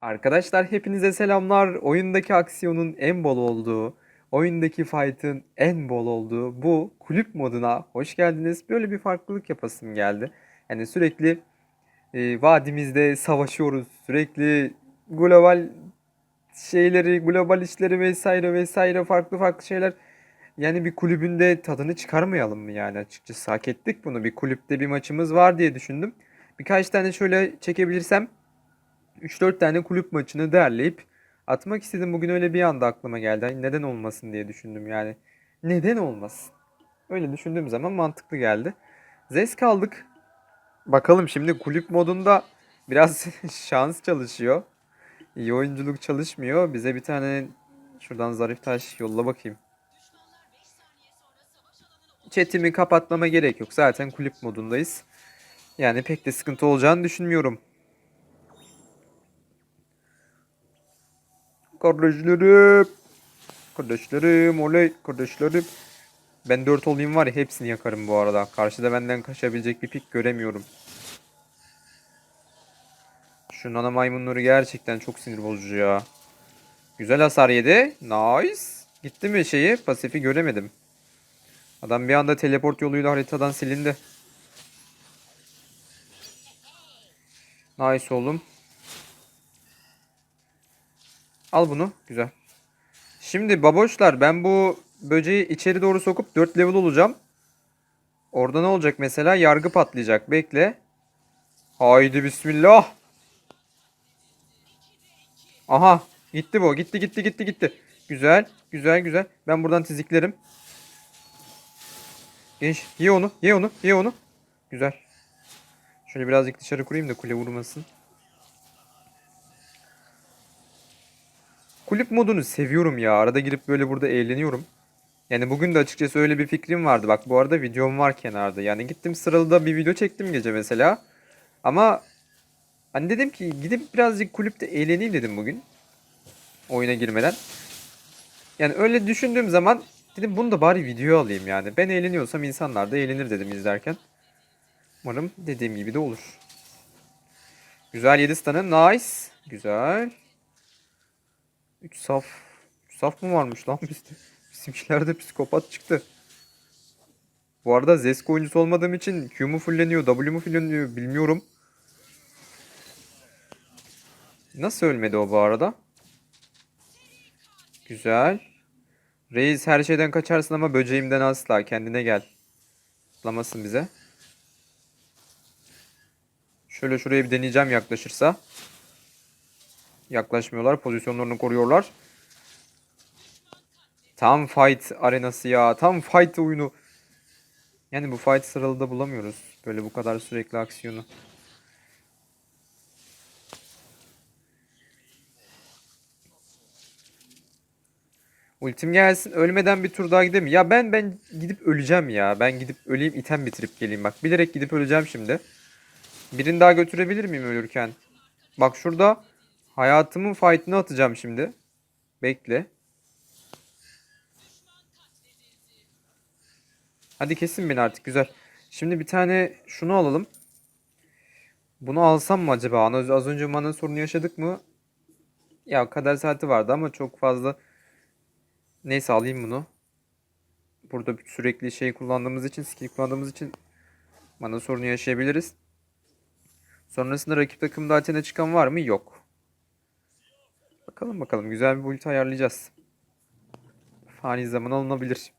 Arkadaşlar hepinize selamlar. Oyundaki aksiyonun en bol olduğu, oyundaki fight'ın en bol olduğu bu kulüp moduna hoş geldiniz. Böyle bir farklılık yapasım geldi. Yani sürekli e, vadimizde savaşıyoruz. Sürekli global şeyleri, global işleri vesaire vesaire farklı farklı şeyler. Yani bir kulübünde tadını çıkarmayalım mı yani açıkçası hak ettik bunu. Bir kulüpte bir maçımız var diye düşündüm. Birkaç tane şöyle çekebilirsem 3-4 tane kulüp maçını derleyip atmak istedim. Bugün öyle bir anda aklıma geldi. Hani neden olmasın diye düşündüm yani. Neden olmasın? Öyle düşündüğüm zaman mantıklı geldi. Zes kaldık. Bakalım şimdi kulüp modunda biraz şans çalışıyor. İyi oyunculuk çalışmıyor. Bize bir tane şuradan zarif taş yolla bakayım. Chatimi kapatmama gerek yok. Zaten kulüp modundayız. Yani pek de sıkıntı olacağını düşünmüyorum. Kardeşlerim. Kardeşlerim oley kardeşlerim. Ben 4 olayım var ya hepsini yakarım bu arada. Karşıda benden kaçabilecek bir pik göremiyorum. Şu nana maymunları gerçekten çok sinir bozucu ya. Güzel hasar yedi. Nice. Gitti mi şeyi? Pasifi göremedim. Adam bir anda teleport yoluyla haritadan silindi. Nice oğlum. Al bunu. Güzel. Şimdi baboşlar ben bu böceği içeri doğru sokup 4 level olacağım. Orada ne olacak mesela? Yargı patlayacak. Bekle. Haydi bismillah. Aha. Gitti bu. Gitti gitti gitti gitti. Güzel. Güzel güzel. Ben buradan tiziklerim. Genç. Ye onu. Ye onu. Ye onu. Güzel. Şöyle birazcık dışarı kurayım da kule vurmasın. Kulüp modunu seviyorum ya. Arada girip böyle burada eğleniyorum. Yani bugün de açıkçası öyle bir fikrim vardı. Bak bu arada videom var kenarda. Yani gittim sıralı da bir video çektim gece mesela. Ama hani dedim ki gidip birazcık kulüpte eğleneyim dedim bugün. Oyuna girmeden. Yani öyle düşündüğüm zaman dedim bunu da bari video alayım yani. Ben eğleniyorsam insanlar da eğlenir dedim izlerken. Umarım dediğim gibi de olur. Güzel 7 stun'ı. Nice. Güzel. 3 saf. 3 saf mı varmış lan bizde? Bizimkilerde psikopat çıktı. Bu arada Zesk oyuncusu olmadığım için Q mu fulleniyor, W mu fulleniyor bilmiyorum. Nasıl ölmedi o bu arada? Güzel. Reis her şeyden kaçarsın ama böceğimden asla. Kendine gel. Atlamasın bize. Şöyle şuraya bir deneyeceğim yaklaşırsa. Yaklaşmıyorlar. Pozisyonlarını koruyorlar. Tam fight arenası ya. Tam fight oyunu. Yani bu fight sıralı da bulamıyoruz. Böyle bu kadar sürekli aksiyonu. Ultim gelsin. Ölmeden bir tur daha gidelim. Ya ben ben gidip öleceğim ya. Ben gidip öleyim item bitirip geleyim. Bak bilerek gidip öleceğim şimdi. Birini daha götürebilir miyim ölürken? Bak şurada hayatımın fight'ını atacağım şimdi. Bekle. Hadi kesin beni artık güzel. Şimdi bir tane şunu alalım. Bunu alsam mı acaba? Az önce mana sorunu yaşadık mı? Ya kadar saati vardı ama çok fazla. Neyse alayım bunu. Burada sürekli şey kullandığımız için, skill kullandığımız için mana sorunu yaşayabiliriz. Sonrasında rakip takımda Athena çıkan var mı? Yok. Bakalım bakalım. Güzel bir ulti ayarlayacağız. Fani zaman alınabilir.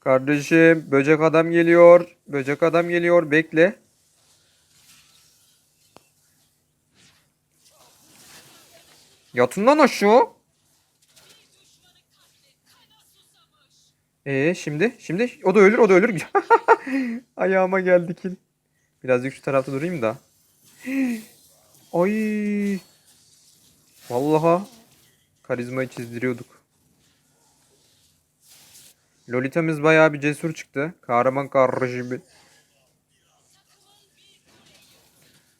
Kardeşim böcek adam geliyor. Böcek adam geliyor. Bekle. Yatın lan aşağı. Ee şimdi şimdi o da ölür o da ölür. Ayağıma geldi kill. Birazcık şu tarafta durayım da. Ay. Vallaha karizmayı çizdiriyorduk. Lolita'mız bayağı bir cesur çıktı. Kahraman kardeşi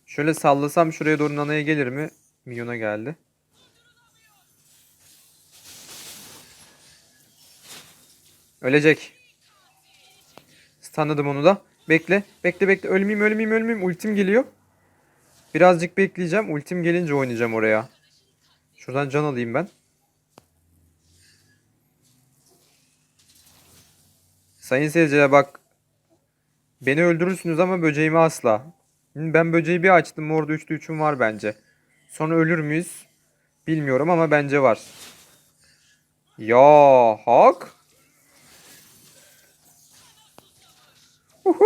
Şöyle sallasam şuraya doğru nanaya gelir mi? Milyona geldi. Ölecek. Stunladım onu da. Bekle. Bekle bekle. Ölmeyeyim ölmeyeyim ölmeyeyim. Ultim geliyor. Birazcık bekleyeceğim. Ultim gelince oynayacağım oraya. Şuradan can alayım ben. Sayın seyirciler bak. Beni öldürürsünüz ama böceğimi asla. Ben böceği bir açtım. Orada 3'te 3'üm var bence. Sonra ölür müyüz? Bilmiyorum ama bence var. Ya hak. Uhu!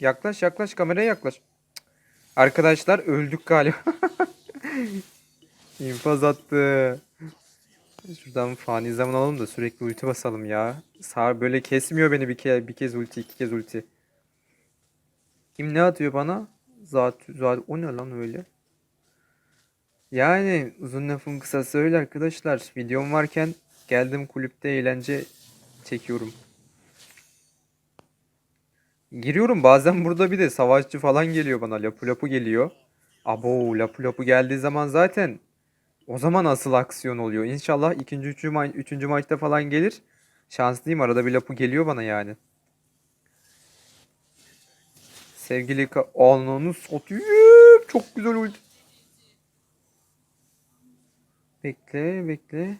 Yaklaş yaklaş kameraya yaklaş. Arkadaşlar öldük galiba. İnfaz attı. Şuradan fani zaman alalım da sürekli ulti basalım ya. Sağ böyle kesmiyor beni bir kez bir kez ulti iki kez ulti. Kim ne atıyor bana? Zat zat o ne lan öyle? Yani uzun lafın kısası öyle arkadaşlar. Videom varken geldim kulüpte eğlence çekiyorum. Giriyorum bazen burada bir de savaşçı falan geliyor bana. Lapu lapu geliyor. Abo lapu lapu geldiği zaman zaten o zaman asıl aksiyon oluyor. İnşallah ikinci, üçüncü, ma üçüncü maçta falan gelir. Şanslıyım arada bir lapu geliyor bana yani. Sevgili Ananı satayım. Çok güzel ulti. Bekle bekle.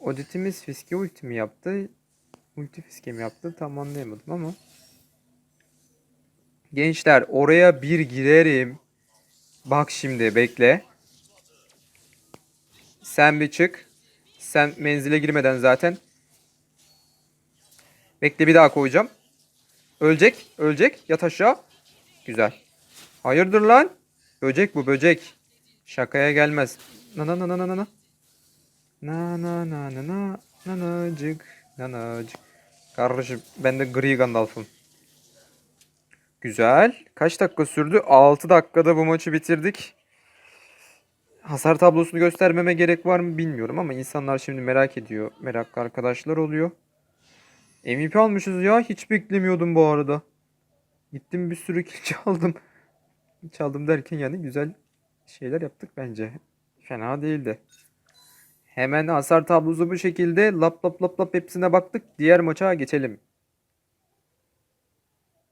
Auditimiz fiske ulti mi yaptı? Ulti fiske mi yaptı? Tam anlayamadım ama. Gençler oraya bir girerim. Bak şimdi bekle. Sen bir çık. Sen menzile girmeden zaten. Bekle bir daha koyacağım. Ölecek. Ölecek. Yat aşağı. Güzel. Hayırdır lan? Böcek bu böcek. Şakaya gelmez. Na na na na na na. Na na na na na. Nanacık. Nanacık. Kardeşim ben de gri Gandalf'ım. Güzel. Kaç dakika sürdü? 6 dakikada bu maçı bitirdik. Hasar tablosunu göstermeme gerek var mı bilmiyorum ama insanlar şimdi merak ediyor. Meraklı arkadaşlar oluyor. MVP almışız ya. Hiç beklemiyordum bu arada. Gittim bir sürü kill çaldım. Çaldım derken yani güzel şeyler yaptık bence. Fena değildi. Hemen hasar tablosu bu şekilde. Lap lap lap lap hepsine baktık. Diğer maça geçelim.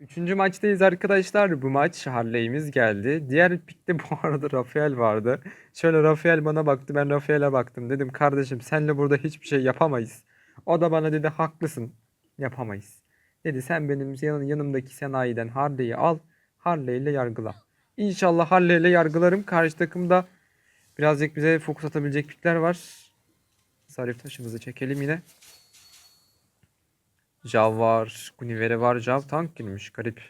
Üçüncü maçtayız arkadaşlar. Bu maç Harley'imiz geldi. Diğer pikte bu arada Rafael vardı. Şöyle Rafael bana baktı. Ben Rafael'e baktım. Dedim kardeşim senle burada hiçbir şey yapamayız. O da bana dedi haklısın. Yapamayız. Dedi sen benim yan- yanımdaki sanayiden Harley'i al. Harley ile yargıla. İnşallah Harley ile yargılarım. Karşı takımda birazcık bize fokus atabilecek pikler var. Zarif taşımızı çekelim yine. Jav var. Gunivere var. Jav tank girmiş. Garip.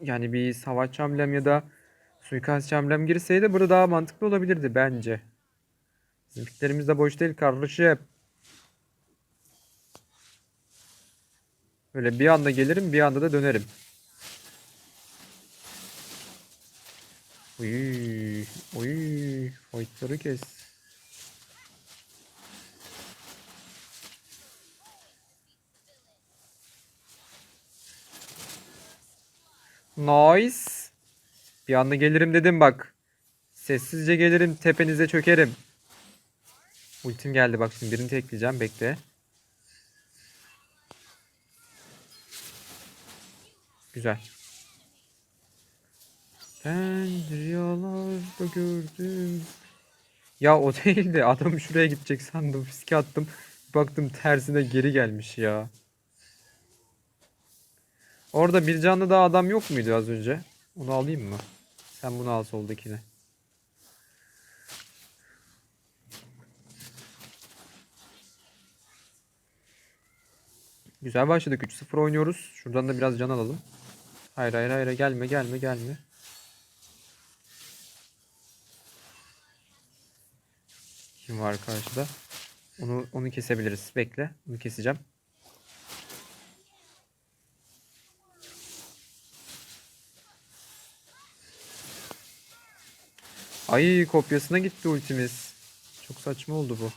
Yani bir savaşçı hamlem ya da suikastçı hamlem girseydi burada daha mantıklı olabilirdi bence. Bizim piklerimiz de boş değil kardeşim. Böyle bir anda gelirim bir anda da dönerim. Uy, uy, fightları kes. Nice. Bir anda gelirim dedim bak. Sessizce gelirim tepenize çökerim. Ultim geldi bak şimdi birini tekleyeceğim bekle. Güzel. Ben rüyalarda gördüm. Ya o değil de adam şuraya gidecek sandım. Fiske attım. Baktım tersine geri gelmiş ya. Orada bir canlı daha adam yok muydu az önce? Onu alayım mı? Sen bunu al soldakini. Güzel başladık. 3-0 oynuyoruz. Şuradan da biraz can alalım. Hayır hayır hayır gelme gelme gelme. Kim var karşıda? Onu onu kesebiliriz. Bekle. Onu keseceğim. Ay kopyasına gitti ultimiz. Çok saçma oldu bu.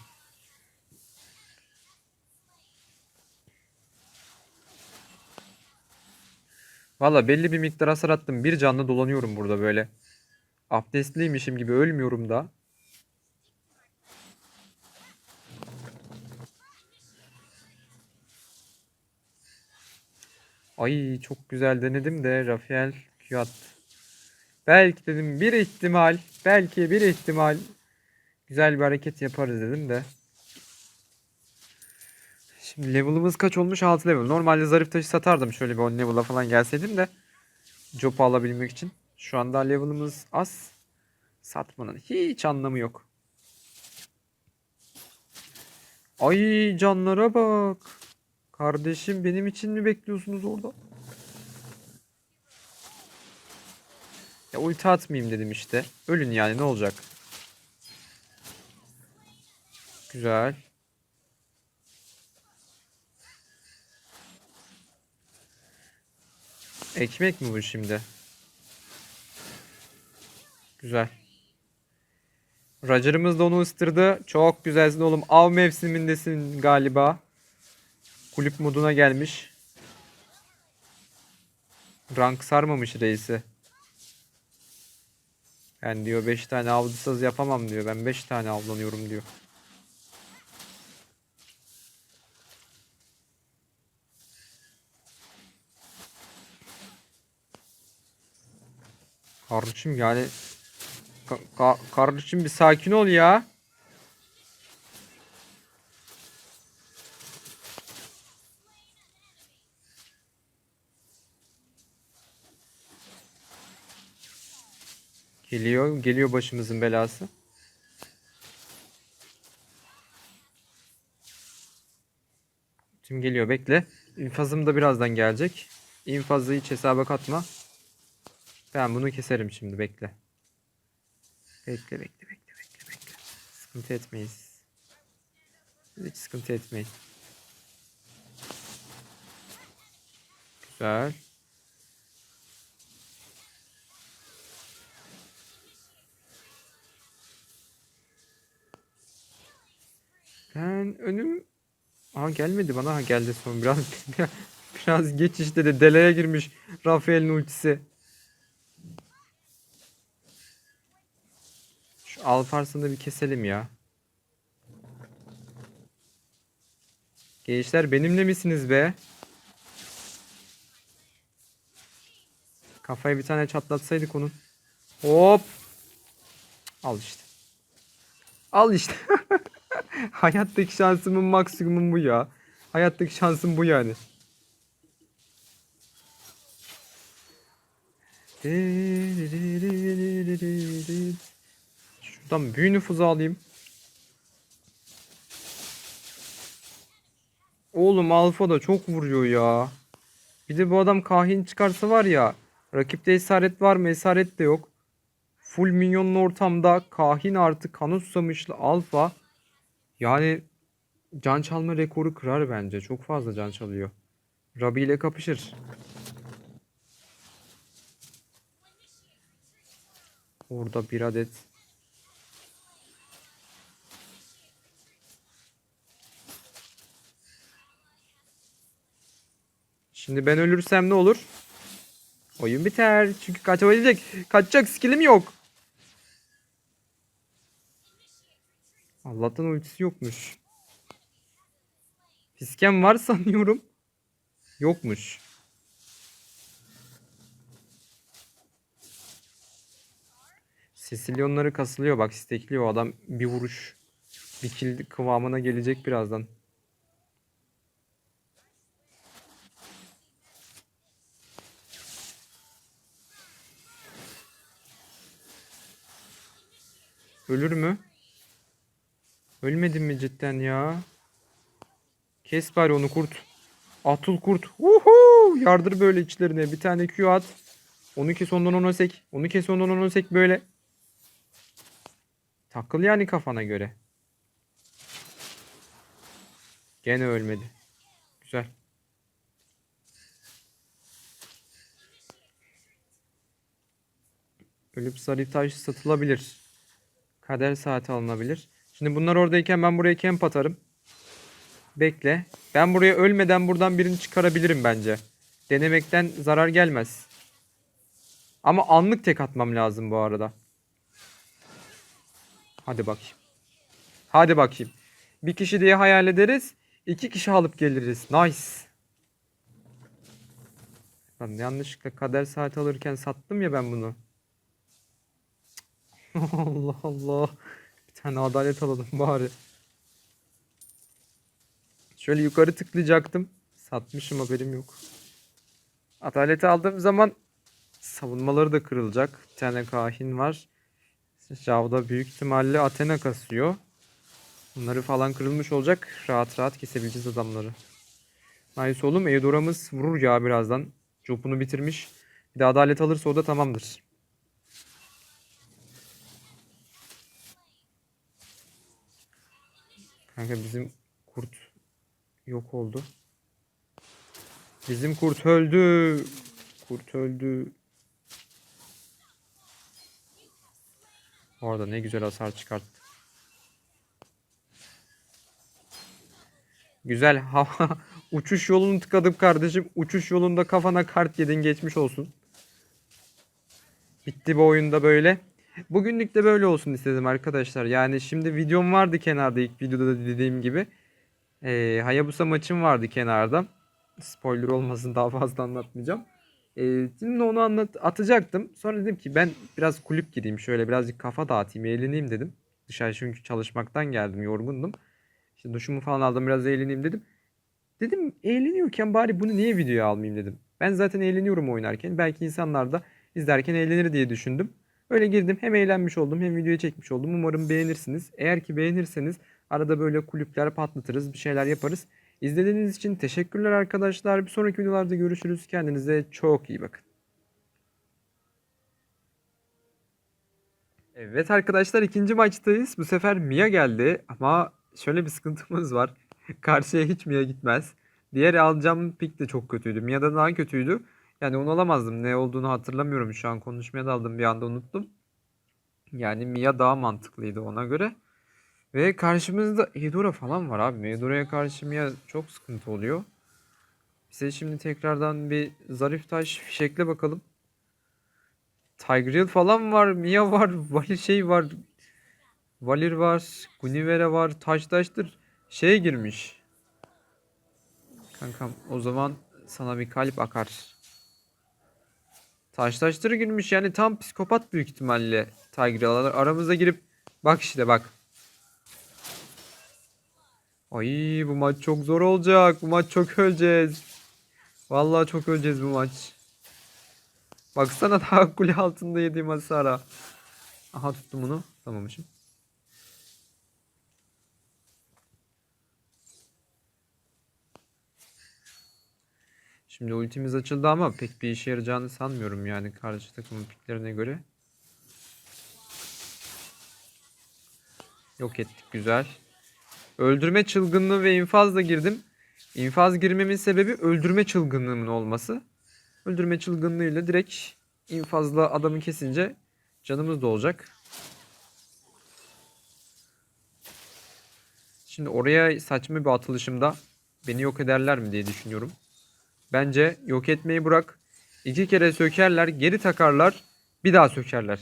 Valla belli bir miktar hasar attım. Bir canlı dolanıyorum burada böyle. Abdestliymişim gibi ölmüyorum da. Ay çok güzel denedim de Rafael Q attı. Belki dedim bir ihtimal, belki bir ihtimal güzel bir hareket yaparız dedim de. Şimdi level'ımız kaç olmuş? 6 level. Normalde zarif taşı satardım şöyle bir 10 level'a falan gelseydim de. Job'u alabilmek için. Şu anda level'ımız az. Satmanın hiç anlamı yok. Ay canlara bak. Kardeşim benim için mi bekliyorsunuz orada? Ya ulti atmayayım dedim işte. Ölün yani ne olacak? Güzel. Ekmek mi bu şimdi? Güzel. Roger'ımız da onu ısıtırdı. Çok güzelsin oğlum. Av mevsimindesin galiba. Kulüp moduna gelmiş. Rank sarmamış reisi. Ben diyor 5 tane avcısız yapamam diyor. Ben 5 tane avlanıyorum diyor. Kardeşim yani Ka- ka- kardeşim bir sakin ol ya. Geliyor, geliyor başımızın belası. Şimdi geliyor bekle. İnfazım da birazdan gelecek. İnfazı hiç hesaba katma. Ben bunu keserim şimdi bekle. Bekle bekle bekle bekle bekle. Sıkıntı etmeyiz. Hiç sıkıntı etmeyin. Güzel. Ben önüm... Aa gelmedi bana. Ha geldi son biraz. biraz geç işte de deleye girmiş Rafael'in ultisi. Şu Alparslan'ı bir keselim ya. Gençler benimle misiniz be? Kafaya bir tane çatlatsaydık onun. Hop. Al işte. Al işte. Hayattaki şansımın maksimum bu ya. Hayattaki şansım bu yani. Şuradan büyü nüfuzu alayım. Oğlum alfa da çok vuruyor ya. Bir de bu adam kahin çıkarsa var ya. Rakipte esaret var mı? Esaret de yok. Full minyonlu ortamda kahin artı kanı susamışlı alfa. Yani can çalma rekoru kırar bence. Çok fazla can çalıyor. Rabi ile kapışır. Orada bir adet. Şimdi ben ölürsem ne olur? Oyun biter. Çünkü kaçabilecek. Kaçacak skillim yok. Allah'tan ultisi yokmuş. Fisken var sanıyorum. Yokmuş. Sesilyonları kasılıyor bak istekliyor o adam bir vuruş bir kill kıvamına gelecek birazdan. Ölür mü? Ölmedin mi cidden ya? Kes bari onu kurt. Atul kurt. Uhu! Yardır böyle içlerine. Bir tane Q at. Onu kes ondan ona sek. Onu kes ondan ona sek böyle. Takıl yani kafana göre. Gene ölmedi. Güzel. Ölüp sarı taş satılabilir. Kader saati alınabilir. Şimdi bunlar oradayken ben buraya camp atarım. Bekle. Ben buraya ölmeden buradan birini çıkarabilirim bence. Denemekten zarar gelmez. Ama anlık tek atmam lazım bu arada. Hadi bakayım. Hadi bakayım. Bir kişi diye hayal ederiz. İki kişi alıp geliriz. Nice. Lan yanlışlıkla kader saati alırken sattım ya ben bunu. Allah Allah. Bir tane adalet alalım bari. Şöyle yukarı tıklayacaktım. Satmışım haberim yok. Adaleti aldığım zaman savunmaları da kırılacak. Bir tane kahin var. Javda büyük ihtimalle Athena kasıyor. Bunları falan kırılmış olacak. Rahat rahat kesebileceğiz adamları. Nice oğlum. Eudora'mız vurur ya birazdan. Jopunu bitirmiş. Bir de adalet alırsa o da tamamdır. Kanka bizim kurt yok oldu. Bizim kurt öldü. Kurt öldü. Orada ne güzel hasar çıkarttı. Güzel hava uçuş yolunu tıkadım kardeşim. Uçuş yolunda kafana kart yedin geçmiş olsun. Bitti bu oyunda böyle. Bugünlük de böyle olsun istedim arkadaşlar. Yani şimdi videom vardı kenarda ilk videoda da dediğim gibi. Ee, Hayabusa maçım vardı kenarda. Spoiler olmasın daha fazla anlatmayacağım. Ee, şimdi onu anlat atacaktım. Sonra dedim ki ben biraz kulüp gireyim. Şöyle birazcık kafa dağıtayım, eğleneyim dedim. Dışarı çünkü çalışmaktan geldim, yorgundum. İşte duşumu falan aldım biraz eğleneyim dedim. Dedim eğleniyorken bari bunu niye videoya almayayım dedim. Ben zaten eğleniyorum oynarken. Belki insanlar da izlerken eğlenir diye düşündüm. Öyle girdim hem eğlenmiş oldum hem videoyu çekmiş oldum. Umarım beğenirsiniz. Eğer ki beğenirseniz arada böyle kulüpler patlatırız bir şeyler yaparız. İzlediğiniz için teşekkürler arkadaşlar. Bir sonraki videolarda görüşürüz. Kendinize çok iyi bakın. Evet arkadaşlar ikinci maçtayız. Bu sefer Mia geldi ama şöyle bir sıkıntımız var. Karşıya hiç Mia gitmez. Diğer alacağım pick de çok kötüydü. Mia'da daha kötüydü. Yani onu alamazdım. Ne olduğunu hatırlamıyorum şu an. Konuşmaya daldım bir anda unuttum. Yani Mia daha mantıklıydı ona göre. Ve karşımızda Eudora falan var abi. Eudora'ya karşı Mia çok sıkıntı oluyor. Bize şimdi tekrardan bir zarif taş fişekle bakalım. Tigreal falan var. Mia var. Valir şey var. Valir var. Gunivera var. Taş taştır. Şeye girmiş. Kankam o zaman sana bir kalp akar. Taş taştır girmiş yani tam psikopat büyük ihtimalle Tigreal. Aramıza girip bak işte bak. Ay bu maç çok zor olacak. Bu maç çok öleceğiz. Vallahi çok öleceğiz bu maç. Baksana daha kule altında yediğim hasara. Aha tuttum bunu. Tamamışım. Şimdi ultimiz açıldı ama pek bir işe yarayacağını sanmıyorum yani karşı takımın piklerine göre. Yok ettik güzel. Öldürme çılgınlığı ve infazla girdim. İnfaz girmemin sebebi öldürme çılgınlığımın olması. Öldürme çılgınlığıyla direkt infazla adamı kesince canımız da olacak. Şimdi oraya saçma bir atılışımda beni yok ederler mi diye düşünüyorum. Bence yok etmeyi bırak. İki kere sökerler, geri takarlar, bir daha sökerler.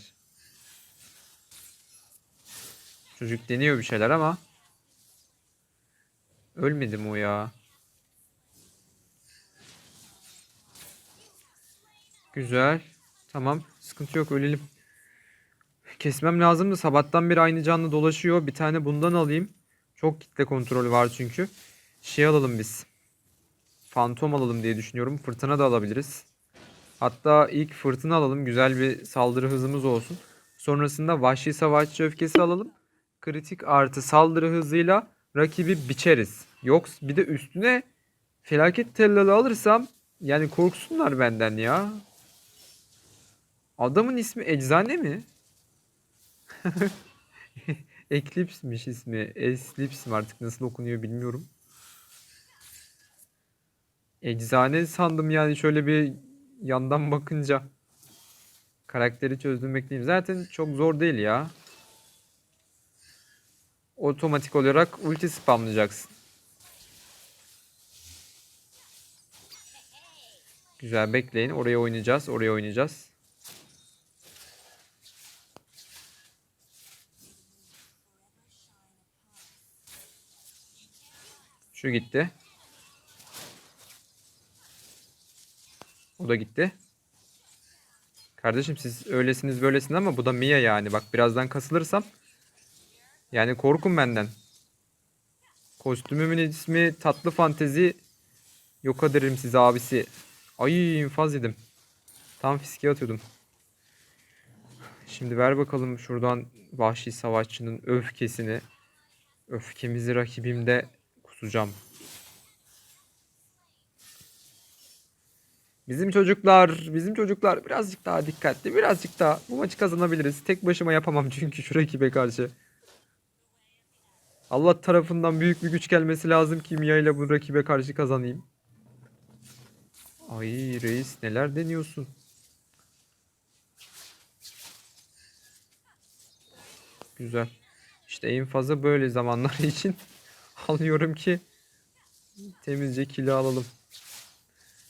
Çocuk deniyor bir şeyler ama ölmedi mi o ya? Güzel. Tamam. Sıkıntı yok. Ölelim. Kesmem lazımdı. Sabahtan beri aynı canlı dolaşıyor. Bir tane bundan alayım. Çok kitle kontrolü var çünkü. Şey alalım biz. Fantom alalım diye düşünüyorum. Fırtına da alabiliriz. Hatta ilk fırtına alalım. Güzel bir saldırı hızımız olsun. Sonrasında vahşi savaşçı öfkesi alalım. Kritik artı saldırı hızıyla rakibi biçeriz. Yoksa bir de üstüne felaket tellalı alırsam yani korksunlar benden ya. Adamın ismi Eczane mi? Eclipse'miş ismi. Eclipse mi artık nasıl okunuyor bilmiyorum. Eczane sandım yani şöyle bir yandan bakınca. Karakteri çözdüm bekleyeyim. Zaten çok zor değil ya. Otomatik olarak ulti spamlayacaksın. Güzel bekleyin. Oraya oynayacağız. Oraya oynayacağız. Şu gitti. O da gitti. Kardeşim siz öylesiniz böylesiniz ama bu da Mia yani. Bak birazdan kasılırsam. Yani korkun benden. Kostümümün ismi Tatlı Fantezi. Yok ederim size abisi. Ay infaz yedim. Tam fiske atıyordum. Şimdi ver bakalım şuradan vahşi savaşçının öfkesini. Öfkemizi rakibimde kusacağım. Bizim çocuklar, bizim çocuklar birazcık daha dikkatli, birazcık daha bu maçı kazanabiliriz. Tek başıma yapamam çünkü şu rakibe karşı. Allah tarafından büyük bir güç gelmesi lazım ki Mia ile bu rakibe karşı kazanayım. Ay reis neler deniyorsun? Güzel. İşte en fazla böyle zamanlar için alıyorum ki temizce kilo alalım.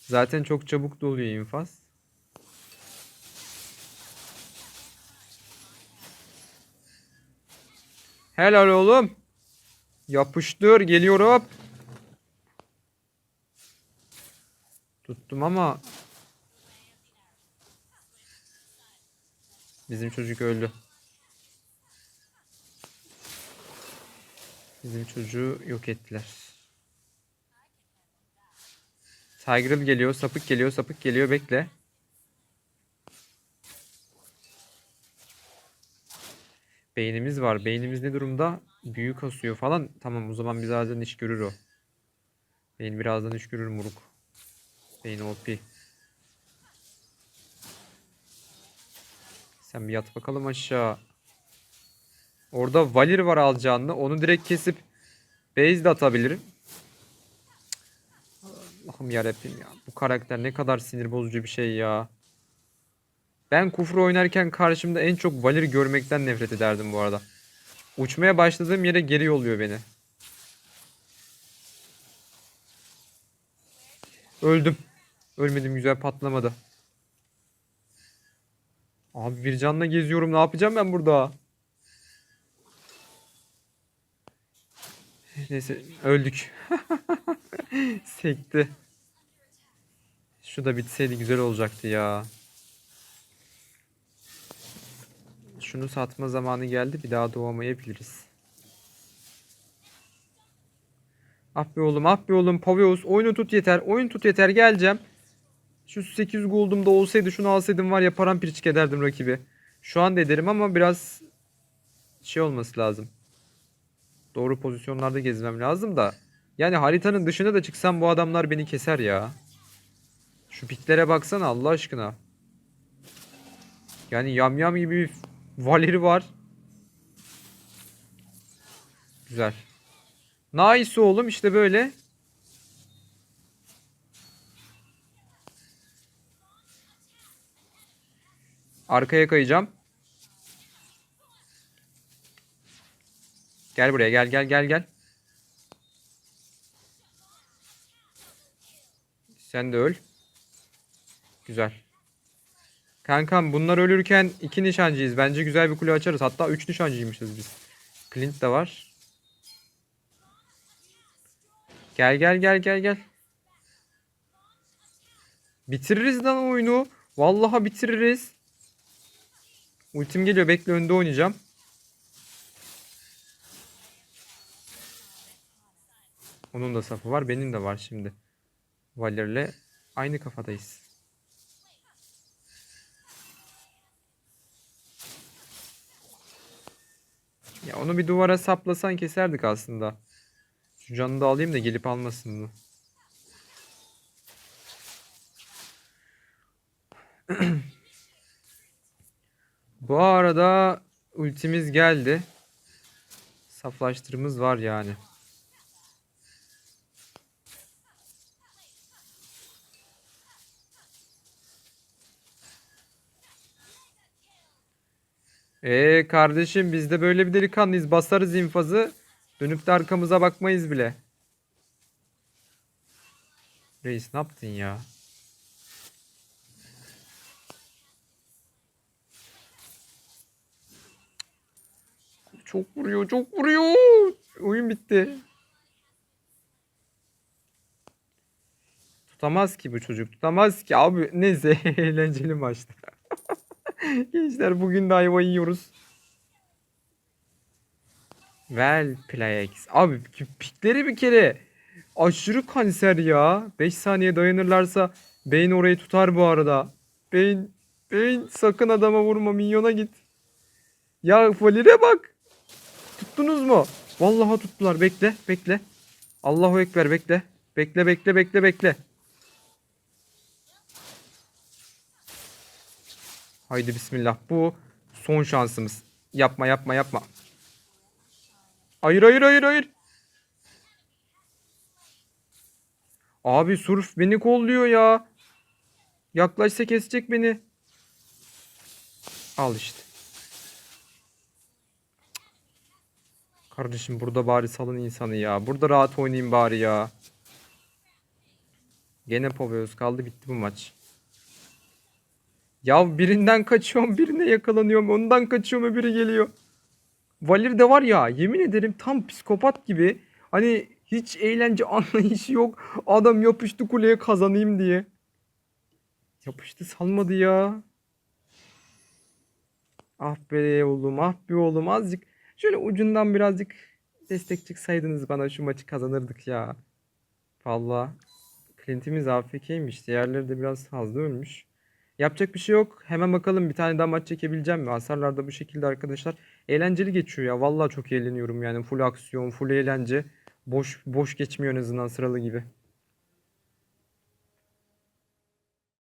Zaten çok çabuk doluyor infaz. Helal oğlum. Yapıştır geliyorum. Tuttum ama bizim çocuk öldü. Bizim çocuğu yok ettiler. Tiger geliyor, sapık geliyor, sapık geliyor. Bekle. Beynimiz var. Beynimiz ne durumda? Büyük kasıyor falan. Tamam o zaman birazdan iş görür o. Beyin birazdan iş görür muruk. Beyin OP. Sen bir yat bakalım aşağı. Orada Valir var alacağında. Onu direkt kesip base de atabilirim. Allah'ım yarabbim ya. Bu karakter ne kadar sinir bozucu bir şey ya. Ben kufru oynarken karşımda en çok Valir görmekten nefret ederdim bu arada. Uçmaya başladığım yere geri yolluyor beni. Öldüm. Ölmedim güzel patlamadı. Abi bir canla geziyorum. Ne yapacağım ben burada? Neyse öldük. Sekti. Şu da bitseydi güzel olacaktı ya. Şunu satma zamanı geldi. Bir daha doğamayabiliriz. Ah be oğlum ah be oğlum Paveus oyunu tut yeter. Oyun tut yeter geleceğim. Şu 800 gold'um da olsaydı şunu alsaydım var ya paramparçık ederdim rakibi. Şu an ederim ama biraz şey olması lazım. Doğru pozisyonlarda gezmem lazım da. Yani haritanın dışına da çıksam bu adamlar beni keser ya. Şu piklere baksana Allah aşkına. Yani yamyam gibi bir valeri var. Güzel. Nice oğlum işte böyle. Arkaya kayacağım. Gel buraya gel gel gel gel. Sen de öl. Güzel. Kankam bunlar ölürken iki nişancıyız. Bence güzel bir kule açarız. Hatta üç nişancıymışız biz. Clint de var. Gel gel gel gel gel. Bitiririz lan oyunu. Vallahi bitiririz. Ultim geliyor. Bekle önde oynayacağım. Onun da safı var. Benim de var şimdi. Valer'le aynı kafadayız. Ya onu bir duvara saplasan keserdik aslında. Şu canını da alayım da gelip almasın mı? Bu arada ultimiz geldi. Saflaştırımız var yani. Ee kardeşim biz de böyle bir delikanlıyız. Basarız infazı. Dönüp de arkamıza bakmayız bile. Reis ne yaptın ya? Çok vuruyor, çok vuruyor. Oyun bitti. Tutamaz ki bu çocuk. Tutamaz ki abi. Neyse eğlenceli maçtı. Gençler bugün de ayva yiyoruz. Well Plax. Abi pikleri bir kere aşırı kanser ya. 5 saniye dayanırlarsa Beyin orayı tutar bu arada. Beyin, Beyin sakın adama vurma minyona git. Ya Valire bak. Tuttunuz mu? Vallahi tuttular. Bekle, bekle. Allahu Ekber bekle. Bekle, bekle, bekle, bekle. Haydi bismillah. Bu son şansımız. Yapma, yapma, yapma. Hayır, hayır, hayır, hayır. Abi Surf beni kolluyor ya. Yaklaşsa kesecek beni. Al işte. Kardeşim burada bari salın insanı ya. Burada rahat oynayayım bari ya. Gene Poveos kaldı bitti bu maç. Ya birinden kaçıyorum birine yakalanıyorum ondan kaçıyorum öbürü geliyor. Valir de var ya yemin ederim tam psikopat gibi. Hani hiç eğlence anlayışı yok. Adam yapıştı kuleye kazanayım diye. Yapıştı salmadı ya. Ah be oğlum ah be oğlum azıcık şöyle ucundan birazcık destek çıksaydınız bana şu maçı kazanırdık ya. Valla Clint'imiz AFK'ymiş. Diğerleri de biraz fazla ölmüş. Yapacak bir şey yok. Hemen bakalım bir tane daha maç çekebileceğim mi? Hasarlar da bu şekilde arkadaşlar. Eğlenceli geçiyor ya. Vallahi çok eğleniyorum yani. Full aksiyon, full eğlence. Boş boş geçmiyor en azından sıralı gibi.